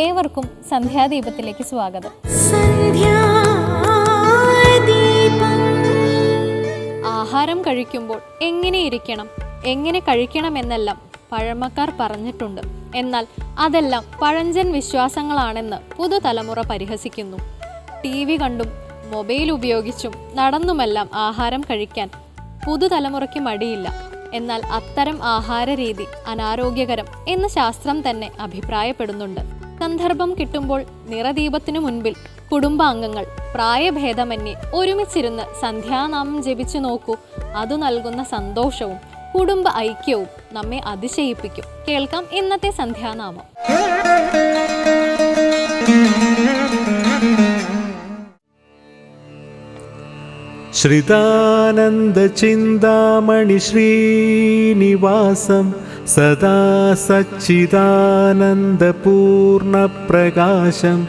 ഏവർക്കും സന്ധ്യാദീപത്തിലേക്ക് സ്വാഗതം. ആഹാരം കഴിക്കുമ്പോൾ എങ്ങനെ ഇരിക്കണം എങ്ങനെ കഴിക്കണമെന്നെല്ലാം പഴമക്കാർ പറഞ്ഞിട്ടുണ്ട്. എന്നാൽ അതെല്ലാം പഴഞ്ചൻ വിശ്വാസങ്ങളാണെന്ന് പുതുതലമുറ പരിഹസിക്കുന്നു. ടി വി കണ്ടും മൊബൈൽ ഉപയോഗിച്ചും നടന്നുമെല്ലാം ആഹാരം കഴിക്കാൻ പുതുതലമുറയ്ക്ക് മടിയില്ല. എന്നാൽ അത്തരം ആഹാര രീതി അനാരോഗ്യകരം എന്ന് ശാസ്ത്രം തന്നെ അഭിപ്രായപ്പെടുന്നുണ്ട്. സന്ദർഭം കിട്ടുമ്പോൾ നിറദീപത്തിനു മുൻപിൽ കുടുംബാംഗങ്ങൾ പ്രായഭേദമന്യേ ഒരുമിച്ചിരുന്ന് സന്ധ്യാനാമം ജപിച്ചു നോക്കൂ. അത് നൽകുന്ന സന്തോഷവും കുടുംബ ഐക്യവും നമ്മെ അതിശയിപ്പിക്കും. കേൾക്കാം ഇന്നത്തെ സന്ധ്യാനാമം. श्रितानन्दचिन्तामणि श्रीनिवासं सदा सच्चिदानन्दपूर्णप्रकाशम्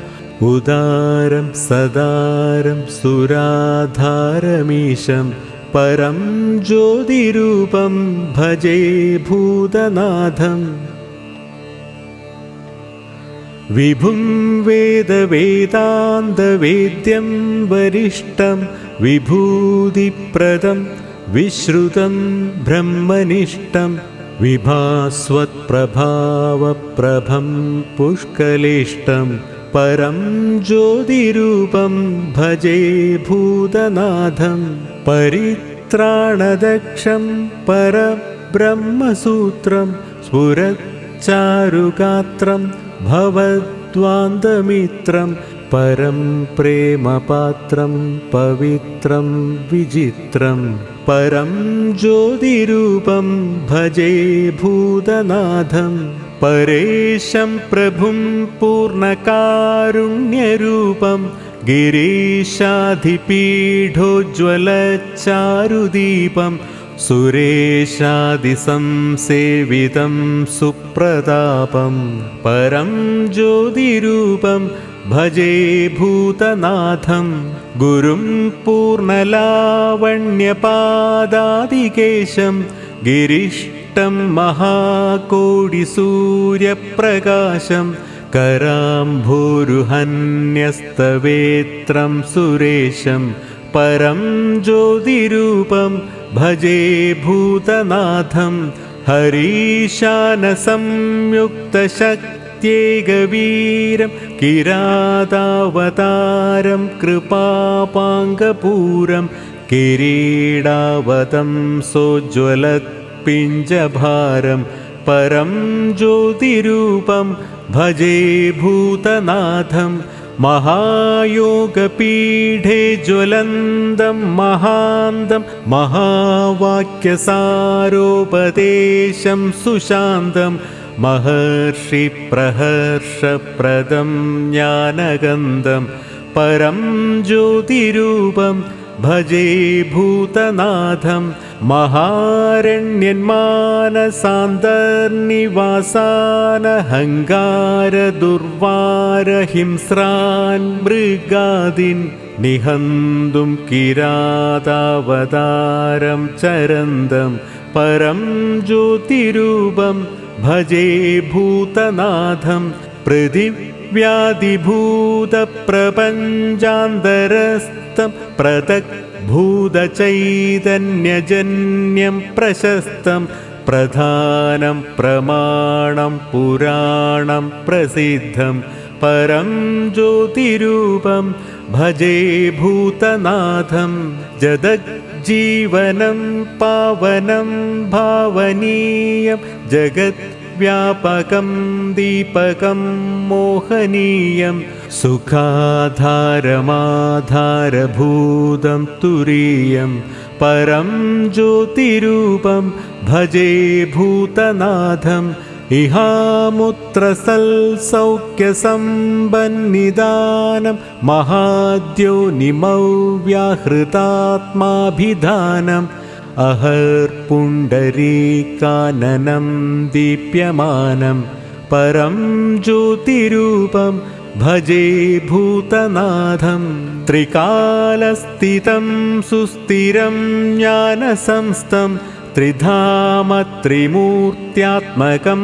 उदारं सदारं सुराधारमीशं परं ज्योतिरूपं भजे भूतनाथम् വിഭും വേദവേദാന്തവേദ്യം വരിഷ്ടം വിഭൂതിപ്രദം വിശ്രുതം ബ്രഹ്മനിഷ്ടം വിഭാസ്വത്പ്രഭാവപ്രഭം പുഷ്കലിഷ്ടം പരം ജ്യോതിരൂപം ഭജേ ഭൂതനാഥം പരിത്രാണദക്ഷം പരബ്രഹ്മസൂത്രം സ്ഫുരച്ചാരുഗാത്രം भवद्वान्दमित्रं परं प्रेमपात्रं पवित्रं विचित्रं परं ज्योतिरूपं भजे भूतनाथं परेशं प्रभुं पूर्णकारुण्यरूपं गिरीशाधिपीठोज्ज्वलचारुदीपं सुरेशादिसंसेवितं सुप्रतापं परं ज्योतिरूपं भजे भूतनाथं गुरुं पूर्णलावण्यपादादिकेशं गिरिष्टं महाकोटिसूर्यप्रकाशं कराम्भोरुहन्यस्तवेत्रं सुरेशं परं ज्योतिरूपं भजे भूतनाथं हरीशानसंयुक्तशक्त्येकवीरं किरातावतारं कृपापाङ्गपूरं किरीडावतं सोज्ज्वलत्पिञ्जभारं परं ज्योतिरूपं भजे भूतनाथं महायोगपीठे ज्वलन्दं महान्तं महावाक्यसारोपदेशं सुशान्तं महर्षिप्रहर्षप्रदं ज्ञानगन्धं परं ज्योतिरूपं ഭജേ ഭൂതനാഥം മഹാരണ്യന്മാനസാന്തർനിവാസാനഹങ്കാരദുർവാരഹിംസ്രാൻ മൃഗാദിൻ നിഹന്തും കിരാതാവതാരം ചരന്തം പരം ജ്യോതിരൂപം ഭജേ ഭൂതനാഥം പൃഥിവ്യ पृथक् भूतचैतन्यजन्यं प्रशस्तं प्रधानं प्रमाणं पुराणं प्रसिद्धं परं ज्योतिरूपं भजे भूतनाथं जदज्जीवनं पावनं भावनीयं जगत् व्यापकं दीपकं मोहनीयं सुखाधारमाधारभूतं तुरीयं परं ज्योतिरूपं भजे भूतनाथम् इहामुत्रसल्सौख्यसम्बन्निदानं महाद्योनिमौ व्याहृतात्माभिधानम् अहर्पुण्डरीकाननं दीप्यमानं परं ज्योतिरूपं भजे भूतनाथं त्रिकालस्थितं सुस्थिरं ज्ञानसंस्तं त्रिधामत्रिमूर्त्यात्मकं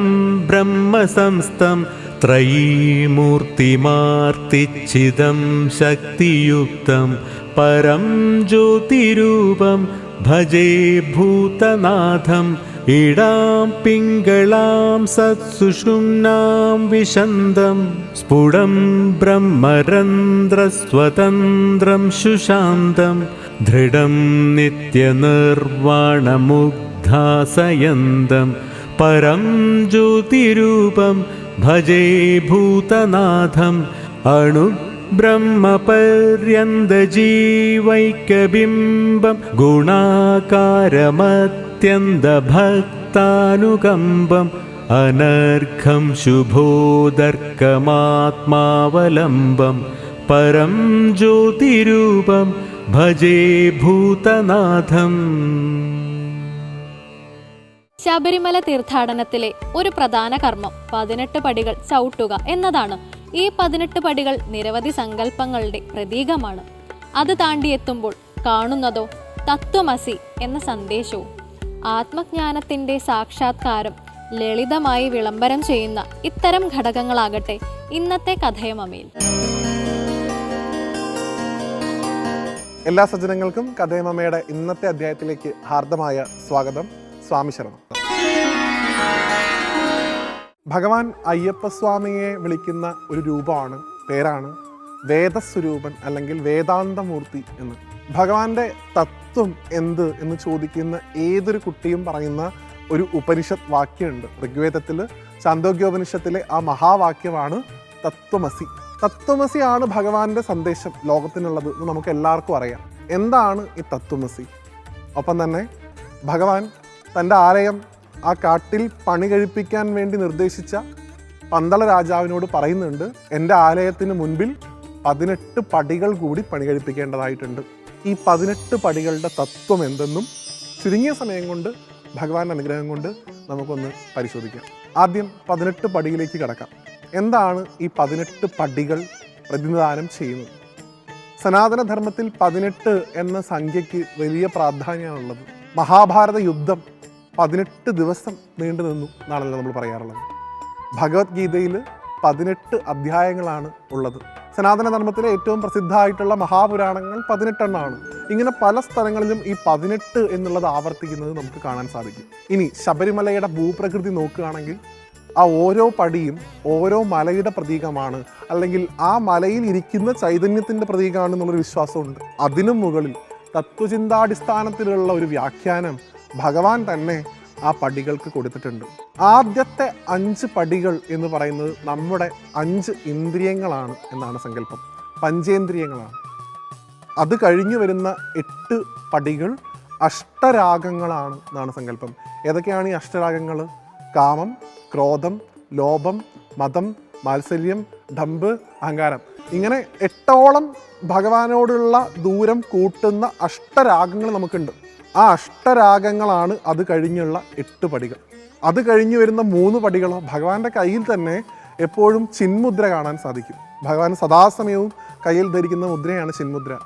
ब्रह्मसंस्तं त्रयीमूर्तिमार्तिच्छिदं शक्तियुक्तं परं ज्योतिरूपं ഭജേ ഭൂതനാഥം ഇടാം പിങ്കളാം സത്സുഷുംനാം വിശന്തം. സ്ഫുടം ബ്രഹ്മരന്ധ്രസ്വതന്ത്രം ശുശാന്തം. ദൃഢം നിത്യനിർവാണമുഗ്ധാസയന്തം. പരം ജ്യോതിരൂപം ഭജേ ഭൂതനാഥം അണു ബ്രഹ്മപര്യന്തജീവൈക്യബിംബം ഗുണാകാരമത്യന്തഭക്താനുകമ്പം അനർഘം ശുഭോദർക്കമാത്മാവലംബം പരം ജ്യോതിരൂപം ഭജേ ഭൂതനാഥം. ശബരിമല തീർത്ഥാടനത്തിലെ ഒരു പ്രധാന കർമ്മം പതിനെട്ട് പടികൾ ചവിട്ടുക എന്നതാണ് ഈ പതിനെട്ട് പടികൾ നിരവധി സങ്കല്പങ്ങളുടെ പ്രതീകമാണ്. അത് താണ്ടിയെത്തുമ്പോൾ കാണുന്നതോ തത്വമസി എന്ന സന്ദേശവും ആത്മജ്ഞാനത്തിന്റെ സാക്ഷാത്കാരം ലളിതമായി വിളംബരം ചെയ്യുന്ന ഇത്തരം ഘടകങ്ങളാകട്ടെ ഇന്നത്തെ കഥയമമയിൽ എല്ലാ സജ്ജനങ്ങൾക്കും കഥയമമ്മയുടെ ഇന്നത്തെ അധ്യായത്തിലേക്ക് ഹാർദമായ സ്വാഗതം. സ്വാമി ശരണം. ഭഗവാൻ അയ്യപ്പസ്വാമിയെ വിളിക്കുന്ന ഒരു രൂപമാണ് പേരാണ് വേദസ്വരൂപൻ അല്ലെങ്കിൽ വേദാന്തമൂർത്തി എന്ന്. ഭഗവാന്റെ തത്വം എന്ത് എന്ന് ചോദിക്കുന്ന ഏതൊരു കുട്ടിയും പറയുന്ന ഒരു ഉപനിഷത്ത് വാക്യമുണ്ട്. ഋഗ്വേദത്തിൽ ചാന്തോഗ്യോപനിഷത്തിലെ ആ മഹാവാക്യമാണ് തത്വമസി. തത്വമസിയാണ് ഭഗവാന്റെ സന്ദേശം ലോകത്തിനുള്ളത് എന്ന് നമുക്ക് എല്ലാവർക്കും അറിയാം. എന്താണ് ഈ തത്വമസി? ഒപ്പം തന്നെ ഭഗവാൻ തന്റെ ആലയം ആ കാട്ടിൽ പണി കഴിപ്പിക്കാൻ വേണ്ടി നിർദ്ദേശിച്ച പന്തള രാജാവിനോട് പറയുന്നുണ്ട് എന്റെ ആലയത്തിന് മുൻപിൽ പതിനെട്ട് പടികൾ കൂടി പണി കഴിപ്പിക്കേണ്ടതായിട്ടുണ്ട്. ഈ പതിനെട്ട് പടികളുടെ തത്വം എന്തെന്നും ചുരുങ്ങിയ സമയം കൊണ്ട് ഭഗവാന്റെ അനുഗ്രഹം കൊണ്ട് നമുക്കൊന്ന് പരിശോധിക്കാം. ആദ്യം പതിനെട്ട് പടിയിലേക്ക് കടക്കാം. എന്താണ് ഈ പതിനെട്ട് പടികൾ പ്രതിനിധാനം ചെയ്യുന്നത്? സനാതനധർമ്മത്തിൽ പതിനെട്ട് എന്ന സംഖ്യയ്ക്ക് വലിയ പ്രാധാന്യമാണുള്ളത്. മഹാഭാരത യുദ്ധം പതിനെട്ട് ദിവസം നീണ്ടു നിന്നു എന്നാണല്ലോ നമ്മൾ പറയാറുള്ളത്. ഭഗവത്ഗീതയിൽ പതിനെട്ട് അധ്യായങ്ങളാണ് ഉള്ളത്. സനാതനധർമ്മത്തിലെ ഏറ്റവും പ്രസിദ്ധമായിട്ടുള്ള മഹാപുരാണങ്ങൾ പതിനെട്ടെണ്ണമാണ്. ഇങ്ങനെ പല സ്ഥലങ്ങളിലും ഈ പതിനെട്ട് എന്നുള്ളത് ആവർത്തിക്കുന്നത് നമുക്ക് കാണാൻ സാധിക്കും. ഇനി ശബരിമലയുടെ ഭൂപ്രകൃതി നോക്കുകയാണെങ്കിൽ ആ ഓരോ പടിയും ഓരോ മലയുടെ പ്രതീകമാണ്. അല്ലെങ്കിൽ ആ മലയിൽ ഇരിക്കുന്ന ചൈതന്യത്തിന്റെ പ്രതീകമാണ് എന്നുള്ളൊരു വിശ്വാസമുണ്ട്. അതിനും മുകളിൽ തത്വചിന്താടിസ്ഥാനത്തിലുള്ള ഒരു വ്യാഖ്യാനം ഭഗവാൻ തന്നെ ആ പടികൾക്ക് കൊടുത്തിട്ടുണ്ട്. ആദ്യത്തെ അഞ്ച് പടികൾ എന്ന് പറയുന്നത് നമ്മുടെ അഞ്ച് ഇന്ദ്രിയങ്ങളാണ് എന്നാണ് സങ്കല്പം. പഞ്ചേന്ദ്രിയങ്ങളാണ്. അത് കഴിഞ്ഞു വരുന്ന എട്ട് പടികൾ അഷ്ടരാഗങ്ങളാണ് എന്നാണ് സങ്കല്പം. ഏതൊക്കെയാണ് ഈ അഷ്ടരാഗങ്ങൾ കാമം ക്രോധം ലോഭം മതം മാത്സര്യം ഡമ്പ് അഹങ്കാരം. ഇങ്ങനെ എട്ടോളം ഭഗവാനോടുള്ള ദൂരം കൂട്ടുന്ന അഷ്ടരാഗങ്ങൾ നമുക്കുണ്ട്. ആ അഷ്ടരാഗങ്ങളാണ് അത് കഴിഞ്ഞുള്ള എട്ട് പടികൾ. അത് കഴിഞ്ഞു വരുന്ന മൂന്ന് പടികളോ ഭഗവാന്റെ കയ്യിൽ തന്നെ എപ്പോഴും ചിന്മുദ്ര കാണാൻ സാധിക്കും. ഭഗവാൻ സദാസമയവും കയ്യിൽ ധരിക്കുന്ന മുദ്രയാണ് ചിന്മുദ്ര.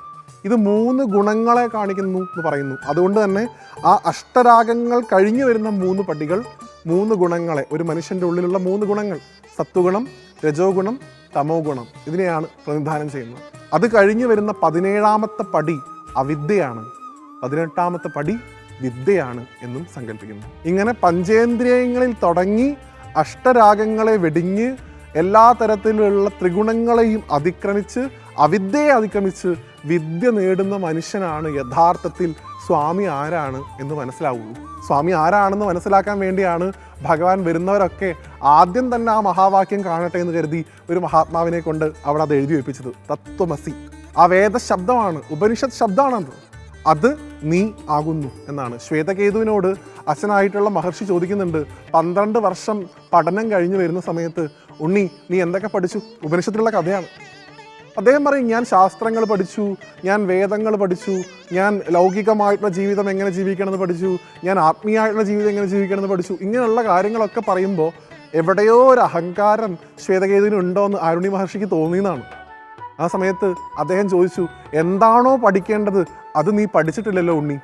ഇത് മൂന്ന് ഗുണങ്ങളെ കാണിക്കുന്നു എന്ന് പറയുന്നു. അതുകൊണ്ട് തന്നെ ആ അഷ്ടരാഗങ്ങൾ കഴിഞ്ഞു വരുന്ന മൂന്ന് പടികൾ മൂന്ന് ഗുണങ്ങളെ ഒരു മനുഷ്യന്റെ ഉള്ളിലുള്ള മൂന്ന് ഗുണങ്ങൾ സത്വഗുണം രജോ ഗുണം തമോ ഗുണം ഇതിനെയാണ് പ്രതിനിധാനം ചെയ്യുന്നത്. അത് കഴിഞ്ഞു വരുന്ന പതിനേഴാമത്തെ പടി അവിദ്യയാണ്. പതിനെട്ടാമത്തെ പടി വിദ്യയാണ് എന്നും സങ്കല്പിക്കുന്നു. ഇങ്ങനെ പഞ്ചേന്ദ്രിയങ്ങളിൽ തുടങ്ങി അഷ്ടരാഗങ്ങളെ വെടിഞ്ഞ് എല്ലാ തരത്തിലുള്ള ത്രിഗുണങ്ങളെയും അതിക്രമിച്ച് അവിദ്യയെ അതിക്രമിച്ച് വിദ്യ നേടുന്ന മനുഷ്യനാണ് യഥാർത്ഥത്തിൽ സ്വാമി ആരാണ് എന്ന് മനസ്സിലാവുള്ളൂ. സ്വാമി ആരാണെന്ന് മനസ്സിലാക്കാൻ വേണ്ടിയാണ് ഭഗവാൻ വരുന്നവരൊക്കെ ആദ്യം തന്നെ ആ മഹാവാക്യം കാണട്ടെ എന്ന് കരുതി ഒരു മഹാത്മാവിനെ കൊണ്ട് അവിടെ അത് എഴുതി വെപ്പിച്ചത്. തത്വമസി. ആ വേദശബ്ദമാണ് ഉപനിഷത്ത് ശബ്ദമാണത്. അത് നീ ആകുന്നു എന്നാണ്. ശ്വേതകേതുവിനോട് അച്ഛനായിട്ടുള്ള മഹർഷി ചോദിക്കുന്നുണ്ട് പന്ത്രണ്ട് വർഷം പഠനം കഴിഞ്ഞു വരുന്ന സമയത്ത് ഉണ്ണി നീ എന്തൊക്കെ പഠിച്ചു? ഉപനിഷത്തിലുള്ള കഥയാണ്. അദ്ദേഹം പറയും ഞാൻ ശാസ്ത്രങ്ങൾ പഠിച്ചു ഞാൻ വേദങ്ങൾ പഠിച്ചു ഞാൻ ലൗകികമായിട്ടുള്ള ജീവിതം എങ്ങനെ ജീവിക്കണമെന്ന് പഠിച്ചു ഞാൻ ആത്മീയമായിട്ടുള്ള ജീവിതം എങ്ങനെ ജീവിക്കണമെന്ന് പഠിച്ചു. ഇങ്ങനെയുള്ള കാര്യങ്ങളൊക്കെ പറയുമ്പോൾ എവിടെയോ ഒരു അഹങ്കാരം ശ്വേതകേതുവിന് ഉണ്ടോ എന്ന് അരുണി മഹർഷിക്ക് തോന്നിയെന്നാണ് ആ സമയത്ത് അദ്ദേഹം ചോദിച്ചു എന്താണോ പഠിക്കേണ്ടത് അത് നീ പഠിച്ചിട്ടില്ലല്ലോ ഉണ്ണി.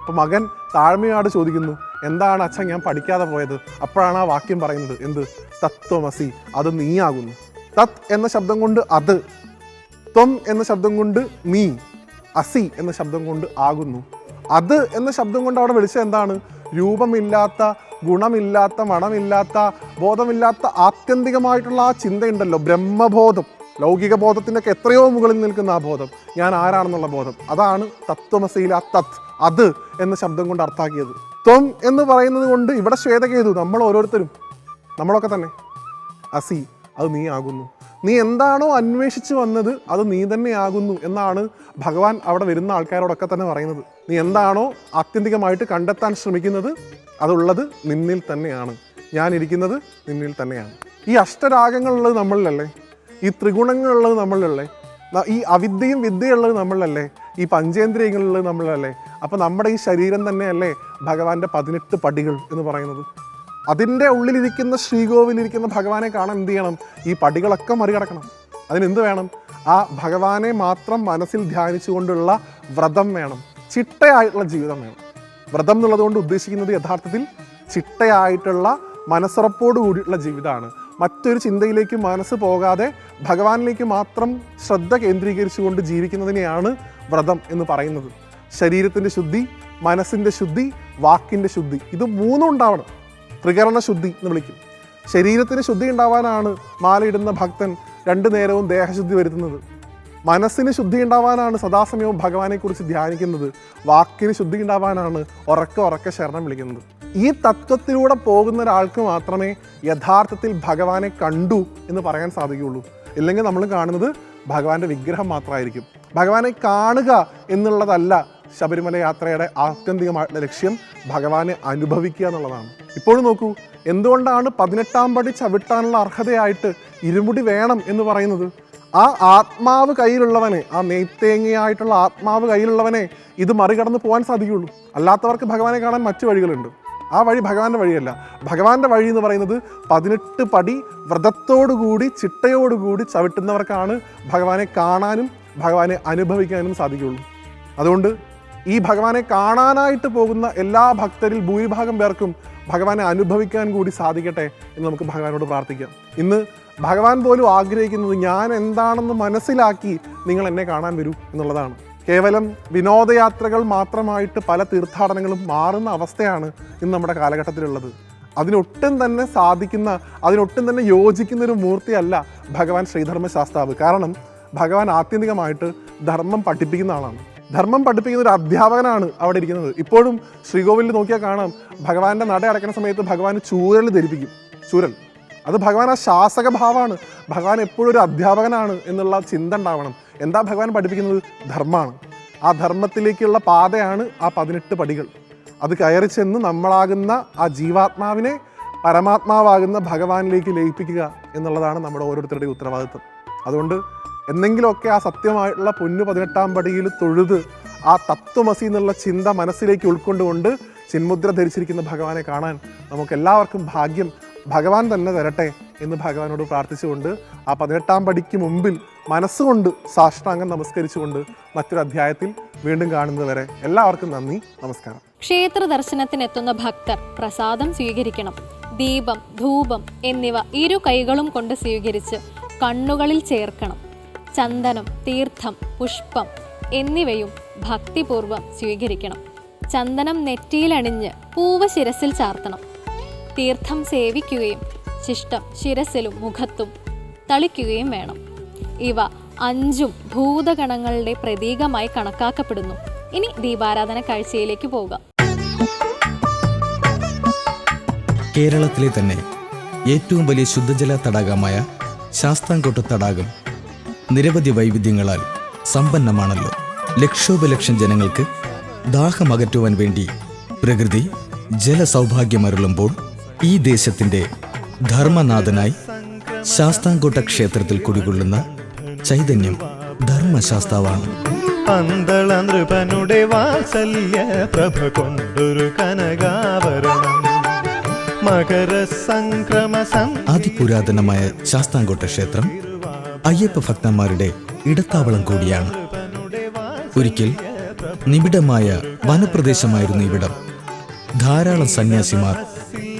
അപ്പോൾ മകൻ താഴ്മയോട് ചോദിക്കുന്നു എന്താണ് അച്ഛൻ ഞാൻ പഠിക്കാതെ പോയത്? അപ്പോഴാണ് ആ വാക്യം പറയുന്നത് എന്ത്? തത്വമസി അത് നീയാകുന്നു. തത് എന്ന ശബ്ദം കൊണ്ട് അത് ത്വം എന്ന ശബ്ദം കൊണ്ട് നീ അസി എന്ന ശബ്ദം കൊണ്ട് ആകുന്നു. അത് എന്ന ശബ്ദം കൊണ്ട് അവിടെ വിളിച്ചത് എന്താണ്? രൂപമില്ലാത്ത ഗുണമില്ലാത്ത മണമില്ലാത്ത ബോധമില്ലാത്ത ആത്യന്തികമായിട്ടുള്ള ആ ചിന്തയുണ്ടല്ലോ ബ്രഹ്മബോധം. ലൗകിക ബോധത്തിന്റെ ഒക്കെ എത്രയോ മുകളിൽ നിൽക്കുന്ന ആ ബോധം. ഞാൻ ആരാണെന്നുള്ള ബോധം. അതാണ് തത്വമസയിൽ ആ തത് അത് എന്ന ശബ്ദം കൊണ്ട് അർത്ഥാക്കിയത് ത്വം എന്ന് പറയുന്നത് കൊണ്ട് ഇവിടെ ശ്വേതകേതു നമ്മൾ ഓരോരുത്തരും. നമ്മളൊക്കെ തന്നെ. അസി അത് നീ ആകുന്നു. നീ എന്താണോ അന്വേഷിച്ച് വന്നത് അത് നീ തന്നെ ആകുന്നു എന്നാണ് ഭഗവാൻ അവിടെ വരുന്ന ആൾക്കാരോടൊക്കെ തന്നെ പറയുന്നത്. നീ എന്താണോ ആത്യന്തികമായിട്ട് കണ്ടെത്താൻ ശ്രമിക്കുന്നത് അതുള്ളത് നിന്നിൽ തന്നെയാണ്. ഞാനിരിക്കുന്നത് നിന്നിൽ തന്നെയാണ്. ഈ അഷ്ടരാഗങ്ങളുള്ളത് നമ്മളിലല്ലേ? ഈ ത്രിഗുണങ്ങളുള്ളത് നമ്മളിലല്ലേ? ന- ഈ അവിദ്യയും വിദ്യയുള്ളത് നമ്മളല്ലേ ഈ പഞ്ചേന്ദ്രിയങ്ങളുള്ളത് നമ്മളല്ലേ അപ്പോൾ നമ്മുടെ ഈ ശരീരം തന്നെയല്ലേ ഭഗവാന്റെ പതിനെട്ട് പടികൾ എന്ന് പറയുന്നത്? അതിന്റെ ഉള്ളിലിരിക്കുന്ന ശ്രീകോവിലിരിക്കുന്ന ഭഗവാനെ കാണാൻ എന്ത് ചെയ്യണം? ഈ പടികളൊക്കെ മറികടക്കണം. അതിനെന്ത് വേണം? ആ ഭഗവാനെ മാത്രം മനസ്സിൽ ധ്യാനിച്ചുകൊണ്ടുള്ള വ്രതം വേണം. ചിട്ടയായിട്ടുള്ള ജീവിതം വേണം. വ്രതം എന്നുള്ളത് കൊണ്ട് ഉദ്ദേശിക്കുന്നത് യഥാർത്ഥത്തിൽ ചിട്ടയായിട്ടുള്ള മനസ്സുറപ്പോട് കൂടിയിട്ടുള്ള ജീവിതമാണ്. മറ്റൊരു ചിന്തയിലേക്ക് മനസ്സ് പോകാതെ ഭഗവാനിലേക്ക് മാത്രം ശ്രദ്ധ കേന്ദ്രീകരിച്ചുകൊണ്ട് ജീവിക്കുന്നതിനെയാണ് വ്രതം എന്ന് പറയുന്നത്. ശരീരത്തിന്റെ ശുദ്ധി മനസ്സിന്റെ ശുദ്ധി വാക്കിന്റെ ശുദ്ധി ഇത് മൂന്നും ഉണ്ടാവണം. ത്രികരണ ശുദ്ധി എന്ന് വിളിക്കും. ശരീരത്തിന് ശുദ്ധി ഉണ്ടാവാനാണ് മാലയിടുന്ന ഭക്തൻ രണ്ടു നേരവും ദേഹശുദ്ധി വരുത്തുന്നത്. മനസ്സിന് ശുദ്ധി ഉണ്ടാവാനാണ് സദാസമയവും ഭഗവാനെക്കുറിച്ച് ധ്യാനിക്കുന്നത്. വാക്കിന് ശുദ്ധി ഉണ്ടാവാനാണ് ഉറക്കെ ഉറക്കെ ശരണം വിളിക്കുന്നത്. ഈ തത്വത്തിലൂടെ പോകുന്ന ഒരാൾക്ക് മാത്രമേ യഥാർത്ഥത്തിൽ ഭഗവാനെ കണ്ടു എന്ന് പറയാൻ സാധിക്കുകയുള്ളൂ. ഇല്ലെങ്കിൽ നമ്മൾ കാണുന്നത് ഭഗവാന്റെ വിഗ്രഹം മാത്രമായിരിക്കും. ഭഗവാനെ കാണുക എന്നുള്ളതല്ല ശബരിമല യാത്രയുടെ ആത്യന്തികമായിട്ടുള്ള ലക്ഷ്യം ഭഗവാനെ അനുഭവിക്കുക എന്നുള്ളതാണ്. ഇപ്പോഴും നോക്കൂ എന്തുകൊണ്ടാണ് പതിനെട്ടാം പടി ചവിട്ടാനുള്ള അർഹതയായിട്ട് ഇരുമുടി വേണം എന്ന് പറയുന്നത്? ആ ആത്മാവ് കയ്യിലുള്ളവനെ ആ നെയ്ത്തേങ്ങയായിട്ടുള്ള ആത്മാവ് കയ്യിലുള്ളവനെ ഇത് മറികടന്ന് പോകാൻ സാധിക്കുകയുള്ളൂ. അല്ലാത്തവർക്ക് ഭഗവാനെ കാണാൻ മറ്റു വഴികളുണ്ട്. ആ വഴി ഭഗവാന്റെ വഴിയല്ല. ഭഗവാന്റെ വഴി എന്ന് പറയുന്നത് പതിനെട്ട് പടി വ്രതത്തോടുകൂടി ചിട്ടയോടുകൂടി ചവിട്ടുന്നവർക്കാണ് ഭഗവാനെ കാണാനും ഭഗവാനെ അനുഭവിക്കാനും സാധിക്കുകയുള്ളൂ. അതുകൊണ്ട് ഈ ഭഗവാനെ കാണാനായിട്ട് പോകുന്ന എല്ലാ ഭക്തരിൽ ഭൂരിഭാഗം പേർക്കും ഭഗവാനെ അനുഭവിക്കാൻ കൂടി സാധിക്കട്ടെ എന്ന് നമുക്ക് ഭഗവാനോട് പ്രാർത്ഥിക്കാം. ഇന്ന് ഭഗവാൻ പോലും ആഗ്രഹിക്കുന്നത് ഞാൻ എന്താണെന്ന് മനസ്സിലാക്കി നിങ്ങൾ എന്നെ കാണാൻ വരൂ എന്നുള്ളതാണ്. കേവലം വിനോദയാത്രകൾ മാത്രമായിട്ട് പല തീർത്ഥാടനങ്ങളും മാറുന്ന അവസ്ഥയാണ് ഇന്ന് നമ്മുടെ കാലഘട്ടത്തിലുള്ളത്. അതിനൊട്ടും തന്നെ സാധിക്കുന്ന അതിനൊട്ടും തന്നെ യോജിക്കുന്ന ഒരു മൂർത്തിയല്ല ഭഗവാൻ ശ്രീധർമ്മ ശാസ്താവ് കാരണം ഭഗവാൻ ആത്യന്തികമായിട്ട് ധർമ്മം പഠിപ്പിക്കുന്ന ആളാണ്. ധർമ്മം പഠിപ്പിക്കുന്ന ഒരു അധ്യാപകനാണ് അവിടെ ഇരിക്കുന്നത്. ഇപ്പോഴും ശ്രീകോവിലിൽ നോക്കിയാൽ കാണാം ഭഗവാന്റെ നട അടയ്ക്കുന്ന സമയത്ത് ഭഗവാൻ ചൂരൽ ധരിപ്പിക്കും. ചൂരൽ. അത് ഭഗവാൻ ആ ശാസകഭാവമാണ് ഭഗവാൻ എപ്പോഴും ഒരു അധ്യാപകനാണ് എന്നുള്ള ചിന്ത ഉണ്ടാവണം. എന്താ ഭഗവാൻ പഠിപ്പിക്കുന്നത്? ധർമ്മമാണ് ആ ധർമ്മത്തിലേക്കുള്ള പാതയാണ് ആ പതിനെട്ട് പടികൾ. അത് കയറി ചെന്ന് നമ്മളാകുന്ന ആ ജീവാത്മാവിനെ പരമാത്മാവാകുന്ന ഭഗവാനിലേക്ക് ലയിപ്പിക്കുക എന്നുള്ളതാണ് നമ്മുടെ ഓരോരുത്തരുടെയും ഉത്തരവാദിത്വം. അതുകൊണ്ട് എന്തെങ്കിലുമൊക്കെ ആ സത്യമായിട്ടുള്ള പൊന്നു പതിനെട്ടാം പടിയിൽ തൊഴുത് ആ തത്വമസി എന്നുള്ള ചിന്ത മനസ്സിലേക്ക് ഉൾക്കൊണ്ടുകൊണ്ട് ചിന്മുദ്ര ധരിച്ചിരിക്കുന്ന ഭഗവാനെ കാണാൻ നമുക്ക് എല്ലാവർക്കും ഭാഗ്യം. ഭഗവാൻ തന്നെ തരട്ടെ. എന്ന് ഭഗവാനോട് പ്രാർത്ഥിച്ചുകൊണ്ട് ആ പതിനെട്ടാം പടിക്ക് മുമ്പിൽ മനസ്സുകൊണ്ട് സാഷ്ടാംഗം നമസ്കരിച്ചുകൊണ്ട് മറ്റൊരു അധ്യായത്തിൽ വീണ്ടും കാണുന്നതുവരെ എല്ലാവർക്കും നന്ദി നമസ്കാരം. ക്ഷേത്ര ദർശനത്തിനെത്തുന്ന ഭക്തർ പ്രസാദം സ്വീകരിക്കണം. ദീപം ധൂപം എന്നിവ ഇരു കൈകളും കൊണ്ട് സ്വീകരിച്ച് കണ്ണുകളിൽ ചേർക്കണം. ചന്ദനം തീർത്ഥം പുഷ്പം എന്നിവയും ഭക്തിപൂർവം സ്വീകരിക്കണം. ചന്ദനം നെറ്റിയിലണിഞ്ഞ് പൂവ് ശിരസിൽ ചാർത്തണം. തീർത്ഥം സേവിക്കുകയും ശിഷ്ടം ശിരസിലും മുഖത്തും തളിക്കുകയും വേണം. ഇവ അഞ്ചും ഭൂതഗണങ്ങളുടെ പ്രതീകമായി കണക്കാക്കപ്പെടുന്നു. ഇനി ദീപാരാധന കാഴ്ചയിലേക്ക് പോകാം. കേരളത്തിലെ തന്നെ ഏറ്റവും വലിയ ശുദ്ധജല തടാകമായ ശാസ്താംകോട്ട തടാകം നിരവധി വൈവിധ്യങ്ങളാൽ സമ്പന്നമാണല്ലോ. ലക്ഷോപലക്ഷം ജനങ്ങൾക്ക് ദാഹമകറ്റുവാൻ വേണ്ടി പ്രകൃതി ജലസൗഭാഗ്യമരുളുമ്പോൾ ഈ ദേശത്തിന്റെ ധർമ്മനാഥനായി ശാസ്താംകോട്ട ക്ഷേത്രത്തിൽ കുടികൊള്ളുന്ന ചൈതന്യം ധർമ്മശാസ്താവാണ്. പന്തള നൃപനുടെ വാത്സല്യ പ്രഭ കൊണ്ടൊരു സംക്രമ അതിപുരാതനമായ ശാസ്താംകോട്ട ക്ഷേത്രം അയ്യപ്പ ഭക്തന്മാരുടെ ഇടത്താവളം കൂടിയാണ്. ഒരിക്കൽ നിബിഡമായ വനപ്രദേശമായിരുന്നു ഇവിടം. ധാരാളം സന്യാസിമാർ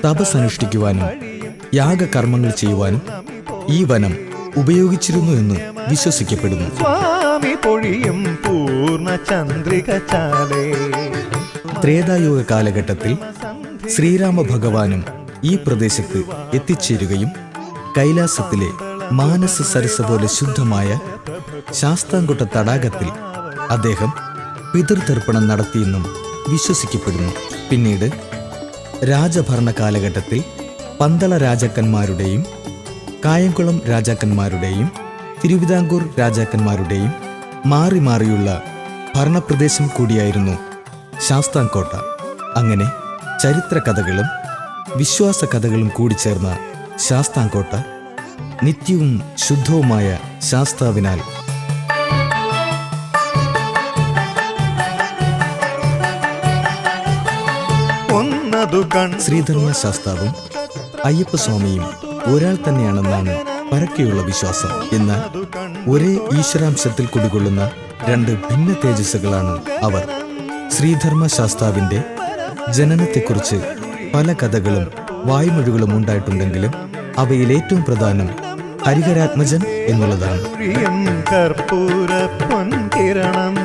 തപസ്സനുഷ്ഠിക്കുവാനും യാഗകർമ്മങ്ങൾ ചെയ്യുവാനും ഈ വനം ഉപയോഗിച്ചിരുന്നു എന്ന് വിശ്വസിക്കപ്പെടുന്നു. സ്വാമി പൊഴിയും പൂർണ ചന്ദ്രിക ചാലേ. ത്രേതായുഗ കാലഘട്ടത്തിൽ ശ്രീരാമ ഭഗവാനും ഈ പ്രദേശത്ത് എത്തിച്ചേരുകയും കൈലാസത്തിലെ മാനസ സരസ പോലെ ശുദ്ധമായ ശാസ്താംകുട്ട തടാകത്തിൽ അദ്ദേഹം പിതൃതർപ്പണം നടത്തിയെന്നും വിശ്വസിക്കപ്പെടുന്നു. പിന്നീട് രാജഭരണ കാലഘട്ടത്തിൽ പന്തള രാജാക്കന്മാരുടെയും കായംകുളം രാജാക്കന്മാരുടെയും തിരുവിതാംകൂർ രാജാക്കന്മാരുടെയും മാറി മാറിയുള്ള ഭരണപ്രദേശം കൂടിയായിരുന്നു ശാസ്താംകോട്ട. അങ്ങനെ ചരിത്ര കഥകളും വിശ്വാസ കഥകളും കൂടിച്ചേർന്ന ശാസ്താംകോട്ട നിത്യവും ശുദ്ധവുമായ ശാസ്താവിനാൽ ശ്രീധർമ്മ ശാസ്താവും അയ്യപ്പസ്വാമിയും ഒരാൾ തന്നെയാണെന്നാണ് പരക്കെയുള്ള വിശ്വാസം എന്നാൽ ഒരേ ഈശ്വരാംശത്തിൽ കുടികൊള്ളുന്ന രണ്ട് ഭിന്ന തേജസ്സുകളാണ് അവർ. ശ്രീധർമ്മ ശാസ്താവിന്റെ ജനനത്തെക്കുറിച്ച് പല കഥകളും വായ്മൊഴികളും ഉണ്ടായിട്ടുണ്ടെങ്കിലും അവയിൽ ഏറ്റവും പ്രധാനം ഹരിഹരാത്മജൻ എന്നുള്ളതാണ്. കർപ്പൂര പൊൻകിരണം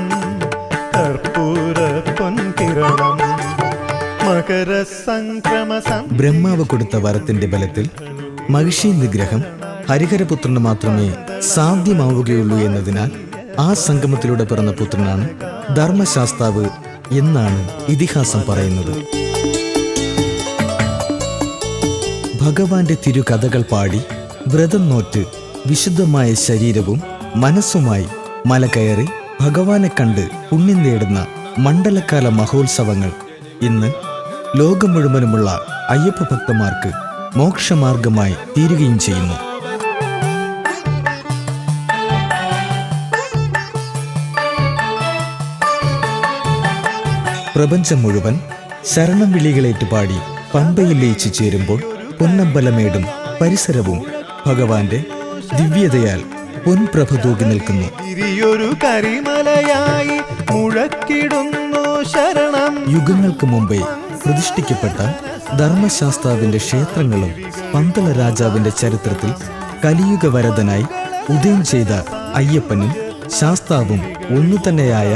കർപ്പൂര പൊൻകിരണം ബ്രഹ്മാവ് കൊടുത്ത വരത്തിന്റെ ബലത്തിൽ മഹിഷി നിഗ്രഹം ഹരിഹരപുത്രന് മാത്രമേ സാധ്യമാവുകയുള്ളൂ എന്നതിനാൽ ആ സംഗമത്തിലൂടെ പിറന്ന പുത്രനാണ് ധർമ്മശാസ്താവ് എന്നാണ് ഇതിഹാസം പറയുന്നത്. ഭഗവാന്റെ തിരുകഥകൾ പാടി വ്രതം നോറ്റ് വിശുദ്ധമായ ശരീരവും മനസ്സുമായി മല കയറി ഭഗവാനെ കണ്ട് പുണ്യം നേടുന്ന മണ്ഡലകാല മഹോത്സവങ്ങൾ ഇന്ന് ലോകം മുഴുവനുമുള്ള അയ്യപ്പ ഭക്തന്മാർക്ക് മോക്ഷമാർഗമായി തീരുകയും ചെയ്യുന്നു. പ്രപഞ്ചം മുഴുവൻ ശരണം വിളികളേറ്റുപാടി പമ്പയിൽ ലയിച്ചു ചേരുമ്പോൾ പൊന്നമ്പലമേടും പരിസരവും ഭഗവാന്റെ ദിവ്യതയാൽ പൊൻപ്രഭ തൂകി നിൽക്കുന്നു. കരിമലയായി മുഴക്കിടുന്നു ശരണം. യുഗങ്ങൾക്ക് മുമ്പേ പ്രതിഷ്ഠിക്കപ്പെട്ട ധർമ്മശാസ്താവിന്റെ ക്ഷേത്രങ്ങളും പന്തള രാജാവിന്റെ ചരിത്രത്തിൽ കലിയുഗ വരദനായി ഉദയം ചെയ്ത അയ്യപ്പനും ശാസ്താവും ഒന്നു തന്നെയായ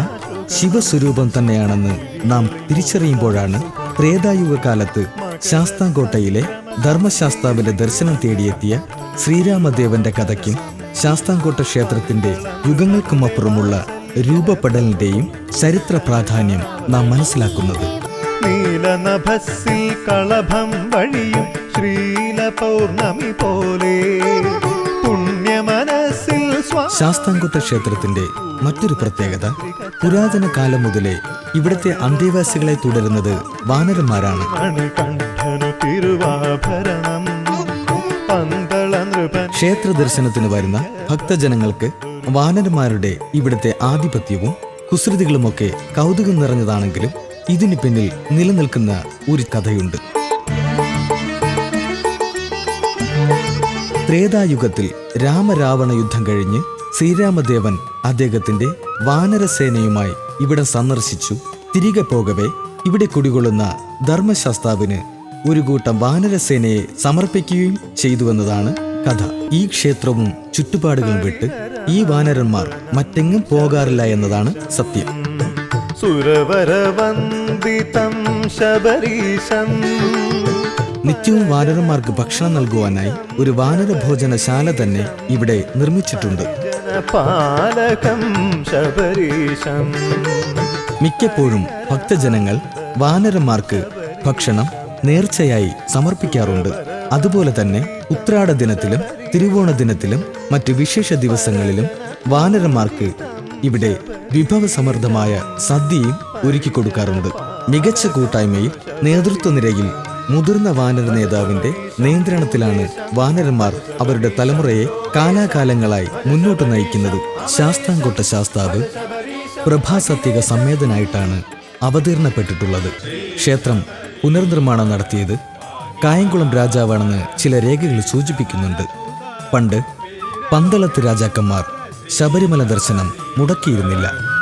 ശിവസ്വരൂപം തന്നെയാണെന്ന് നാം തിരിച്ചറിയുമ്പോഴാണ് ത്രേതായുഗ കാലത്ത് ശാസ്താംകോട്ടയിലെ ധർമ്മശാസ്താവിന്റെ ദർശനം തേടിയെത്തിയ ശ്രീരാമദേവന്റെ കഥയ്ക്കും ശാസ്താംകോട്ട ക്ഷേത്രത്തിന്റെ യുഗങ്ങൾക്കുമപ്പുറമുള്ള രൂപപ്പെടലിന്റെയും ചരിത്ര പ്രാധാന്യം നാം മനസ്സിലാക്കുന്നത്. നീലനഭസ്സിൽ കളഭം വഴിയും ശ്രീല പൗർണമി പോലെ. പുണ്യമനസ്സിൽ ശാസ്താംകുത്ത ക്ഷേത്രത്തിന്റെ മറ്റൊരു പ്രത്യേകത പുരാതന കാലം മുതലേ ഇവിടുത്തെ അന്തേവാസികളെ തുടരുന്നത് വാനരന്മാരാണ്. ക്ഷേത്ര ദർശനത്തിന് വരുന്ന ഭക്തജനങ്ങൾക്ക് വാനരന്മാരുടെ ഇവിടുത്തെ ആധിപത്യവും കുസൃതികളുമൊക്കെ കൗതുകം നിറഞ്ഞതാണെങ്കിലും ഇതിന് പിന്നിൽ നിലനിൽക്കുന്ന ഒരു കഥയുണ്ട്. ത്രേതായുഗത്തിൽ രാമരാവണ യുദ്ധം കഴിഞ്ഞ് ശ്രീരാമദേവൻ അദ്ദേഹത്തിന്റെ വാനരസേനയുമായി ഇവിടെ സന്ദർശിച്ചു. തിരികെ പോകവേ ഇവിടെ കുടികൊള്ളുന്ന ധർമ്മശാസ്താവിന് ഒരു കൂട്ടം വാനരസേനയെ സമർപ്പിക്കുകയും ചെയ്തുവെന്നതാണ് കഥ. ഈ ക്ഷേത്രവും ചുറ്റുപാടുകളും വിട്ട് ഈ വാനരന്മാർ മറ്റെങ്ങും പോകാറില്ല എന്നതാണ് സത്യം. സുരവരവന്ദിതം ശബരീശം. നിത്യവും വാനരന്മാർക്ക് ഭക്ഷണം നൽകുവാനായി ഒരു വാനര ഭോജനശാല തന്നെ ഇവിടെ നിർമ്മിച്ചിട്ടുണ്ട്. ശബരീശം. മിക്കപ്പോഴും ഭക്തജനങ്ങൾ വാനരന്മാർക്ക് ഭക്ഷണം നേർച്ചയായി സമർപ്പിക്കാറുണ്ട്. അതുപോലെ തന്നെ ഉത്രാട ദിനത്തിലും തിരുവോണ ദിനത്തിലും മറ്റു വിശേഷ ദിവസങ്ങളിലും വാനരന്മാർക്ക് ഇവിടെ വിഭവസമൃദ്ധമായ സദ്യയും ഒരുക്കി കൊടുക്കാറുണ്ട്. മികച്ച കൂട്ടായ്മയിൽ നേതൃത്വ നിരയിൽ മുതിർന്ന വാനര നേതാവിന്റെ നിയന്ത്രണത്തിലാണ് വാനരന്മാർ അവരുടെ തലമുറയെ കാലാകാലങ്ങളായി മുന്നോട്ട് നയിക്കുന്നത്. ശാസ്താംകോട്ട ശാസ്താവ് പ്രഭാസത്യക സമ്മേതനായിട്ടാണ് അവതീർണപ്പെട്ടിട്ടുള്ളത് ക്ഷേത്രം പുനർനിർമ്മാണം നടത്തിയത് കായംകുളം രാജാവാണെന്ന് ചില രേഖകൾ സൂചിപ്പിക്കുന്നുണ്ട്. പണ്ട് പന്തളത്ത് രാജാക്കന്മാർ ശബരിമല ദർശനം മുടക്കിയിരുന്നില്ല.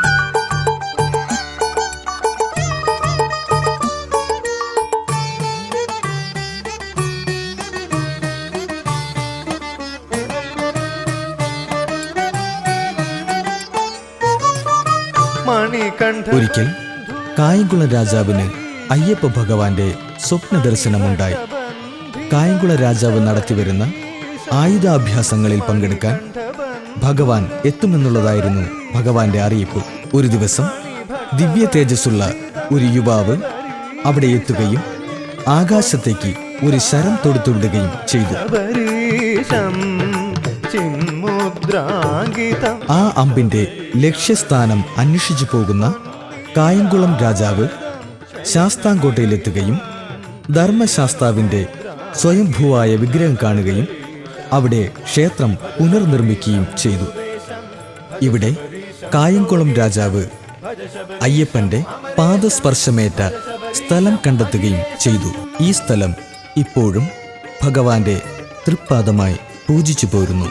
ഒരിക്കൽ കായംകുളം രാജാവിന് അയ്യപ്പ ഭഗവാന്റെ സ്വപ്ന ദർശനമുണ്ടായി. കായംകുളം രാജാവ് നടത്തിവരുന്ന ആയുധാഭ്യാസങ്ങളിൽ പങ്കെടുക്കാൻ ഭഗവാൻ എത്തുമെന്നുള്ളതായിരുന്നു ഭഗവാന്റെ അറിയിപ്പ്. ഒരു ദിവസം ദിവ്യ തേജസ്സുള്ള ഒരു യുവാവ് അവിടെ എത്തുകയും ആകാശത്തേക്ക് ഒരു ശരം തൊടുത്തുവിടുകയും ചെയ്തു. ആ അമ്പിന്റെ ലക്ഷ്യസ്ഥാനം അന്വേഷിച്ചു പോകുന്ന കായംകുളം രാജാവ് ശാസ്താംകോട്ടയിലെത്തുകയും ധർമ്മശാസ്താവിന്റെ സ്വയംഭൂവായ വിഗ്രഹം കാണുകയും അവിടെ ക്ഷേത്രം പുനർനിർമ്മിക്കുകയും ചെയ്തു. ഇവിടെ കായംകുളം രാജാവ് അയ്യപ്പന്റെ പാദസ്പർശമേറ്റ സ്ഥലം കണ്ടെത്തുകയും ചെയ്തു. ഈ സ്ഥലം ഇപ്പോഴും ഭഗവാന്റെ തൃപ്പാദമായി പൂജിച്ചു പോരുന്നു.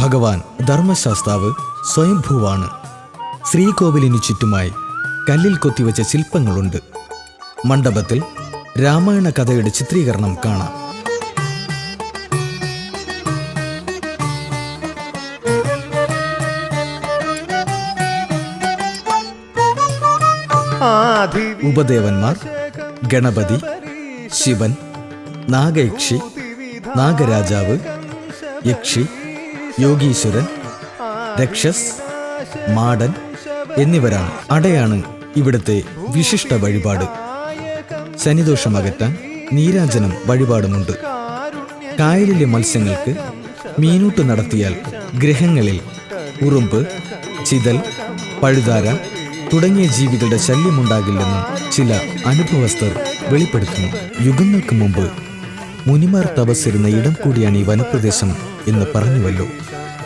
ഭഗവാൻ ധർമ്മശാസ്താവ് സ്വയംഭൂവാണ്. ശ്രീകോവിലിനു ചുറ്റുമായി കല്ലിൽ കൊത്തിവെച്ച ശില്പങ്ങളുണ്ട്. മണ്ഡപത്തിൽ രാമായണ കഥയുടെ ചിത്രീകരണം കാണാം. ഉപദേവന്മാർ ഗണപതി ശിവൻ നാഗയക്ഷി നാഗരാജാവ് യക്ഷി യോഗീശ്വരൻ രക്ഷസ് മാടൻ എന്നിവരാണ് അടയാണ് ഇവിടുത്തെ വിശിഷ്ട വഴിപാട്. ശനിദോഷം അകറ്റാൻ നീരാജനം വഴിപാടുമുണ്ട്. കായലിലെ മത്സ്യങ്ങൾക്ക് മീനൂട്ട് നടത്തിയാൽ ഗ്രഹങ്ങളിൽ ഉറുമ്പ് ചിതൽ പഴുതാര തുടങ്ങിയ ജീവികളുടെ ശല്യമുണ്ടാകില്ലെന്നും ചില അനുഭവസ്ഥർ വെളിപ്പെടുത്തുന്നു. യുഗങ്ങൾക്ക് മുമ്പ് മുനിമാർ തപസ്സിരുന്ന ഇടം കൂടിയാണ് ഈ വനപ്രദേശം എന്ന് പറഞ്ഞുവല്ലോ.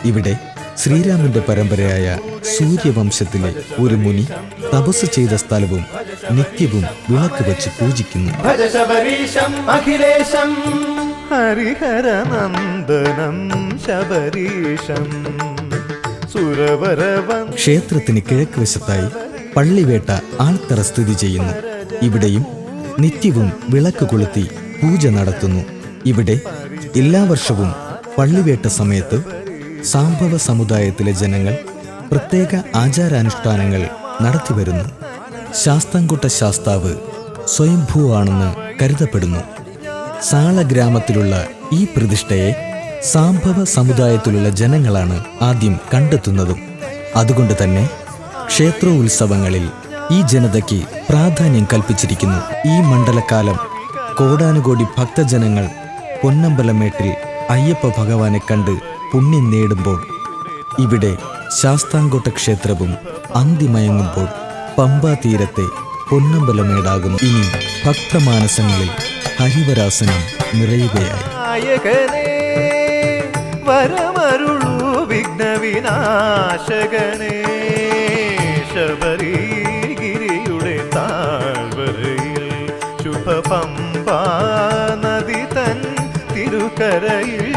ഇവിടെ ശ്രീരാമന്റെ പരമ്പരയായ സൂര്യവംശത്തിലെ ഒരു മുനി തപസ് ചെയ്ത സ്ഥലവും നിത്യവും വിളക്ക് വെച്ച് പൂജിക്കുന്നു. ഹരിഹരനന്ദനം ശബരീഷം ക്ഷേത്രത്തിന് കിഴക്ക് വശത്തായി പള്ളിവേട്ട ആൾത്തറ സ്ഥിതി ചെയ്യുന്നു. ഇവിടെയും നിത്യവും വിളക്ക് കൊളുത്തി പൂജ നടത്തുന്നു. ഇവിടെ എല്ലാ വർഷവും പള്ളിവേട്ട സമയത്ത് സാംഭവ സമുദായത്തിലെ ജനങ്ങൾ പ്രത്യേക ആചാരാനുഷ്ഠാനങ്ങൾ നടത്തിവരുന്നു. ശാസ്താംകോട്ട ശാസ്താവ് സ്വയംഭൂവാണെന്ന് കരുതപ്പെടുന്നു. സാള ഗ്രാമത്തിലുള്ള ഈ പ്രതിഷ്ഠയെ സാംഭവ സമുദായത്തിലുള്ള ജനങ്ങളാണ് ആദ്യം കണ്ടെത്തുന്നതും. അതുകൊണ്ട് തന്നെ ക്ഷേത്രോത്സവങ്ങളിൽ ഈ ജനതയ്ക്ക് പ്രാധാന്യം കൽപ്പിച്ചിരിക്കുന്നു. ഈ മണ്ഡലകാലം കോടാനുകോടി ഭക്തജനങ്ങൾ പൊന്നമ്പലമേട്ടിൽ അയ്യപ്പ ഭഗവാനെ കണ്ട് പുണ്യം നേടുമ്പോൾ ഇവിടെ ശാസ്താംകോട്ട ക്ഷേത്രവും അന്തിമയങ്ങുമ്പോൾ പമ്പാ തീരത്തെ പൊന്നമ്പലമേടാകും ഇനി ഭക്തമാനസങ്ങളിൽ ഹരിവരാസനം നിറയുകയായി. വരമരുളു താഴ്വരയിൽ ശുഭപമ്പാ നദി തൻ തിരുക്കരയിൽ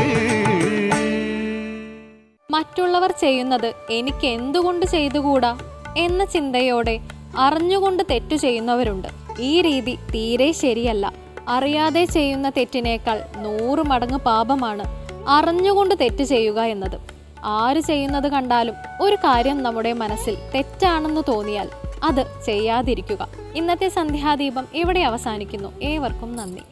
മറ്റുള്ളവർ ചെയ്യുന്നത് എനിക്ക് എന്തുകൊണ്ട് ചെയ്തുകൂടാ എന്ന ചിന്തയോടെ അറിഞ്ഞുകൊണ്ട് തെറ്റു ചെയ്യുന്നവരുണ്ട്. ഈ രീതി തീരെ ശരിയല്ല. അറിയാതെ ചെയ്യുന്ന തെറ്റിനേക്കാൾ നൂറ് മടങ്ങ് പാപമാണ് അറിഞ്ഞുകൊണ്ട് തെറ്റ് ചെയ്യുക എന്നത്. ആര് ചെയ്യുന്നത് കണ്ടാലും ഒരു കാര്യം നമ്മുടെ മനസ്സിൽ തെറ്റാണെന്ന് തോന്നിയാൽ അത് ചെയ്യാതിരിക്കുക. ഇന്നത്തെ സന്ധ്യാദീപം ഇവിടെ അവസാനിക്കുന്നു. ഏവർക്കും നന്ദി.